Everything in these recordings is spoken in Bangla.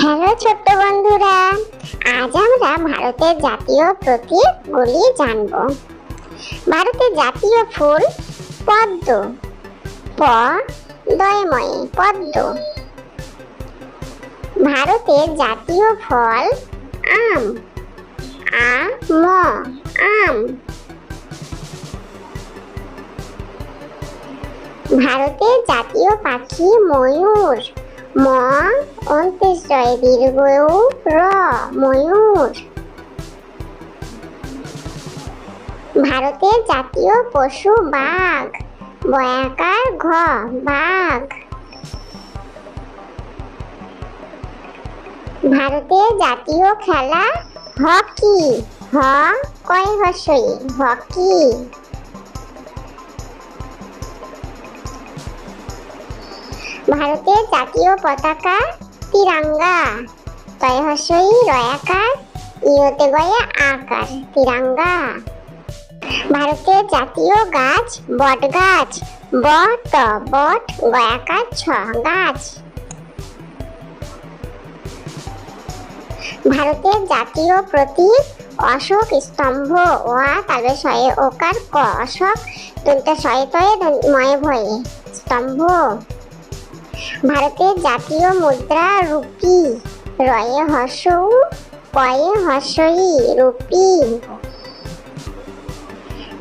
হ্যালো ছোট্ট বন্ধুরা, আজ আমরা ভারতের জাতীয় প্রতীকগুলি জানব। ভারতের জাতীয় ফুল পদ্ম, প দয়ময়ী পদ্ম। ভারতের জাতীয় ফল আম, আ, ম, আম। ভারতের জাতীয় পাখি ময়ূর, ম অন্ত্যেশ্বয় দীর্ঘ উ, র ময়ূর। ভারতের জাতীয় পশু বাঘ বয়াকার ঘ বাঘ। ভারতের জাতীয় খেলা হকি হ কয় হসই হকি। ভারতের জাতীয় পতাকা তিরঙ্গা। তয় হসই রয়াকার ইয়তে গয়ে আকার তিরঙ্গা। ভারতের জাতীয় গাছ, বট গাছ, বট বট গয়াকার ছ গাছ। ভারতের জাতীয় প্রতীক, অশোক স্তম্ভ। ওয়া, তালবে শয়ে ওকার ক, অশোক দন্ত শয়ে তয়ে ময়ে ভয়ে স্তম্ভ। ভারতের জাতীয় মুদ্রা রুপি। রয়ে হর্ষৌ পয়ে হর্ষই রুপি।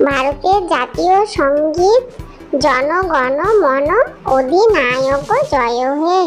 ভারতের জাতীয় সংগীত জনগণ মন অধিনায়ক জয় হে।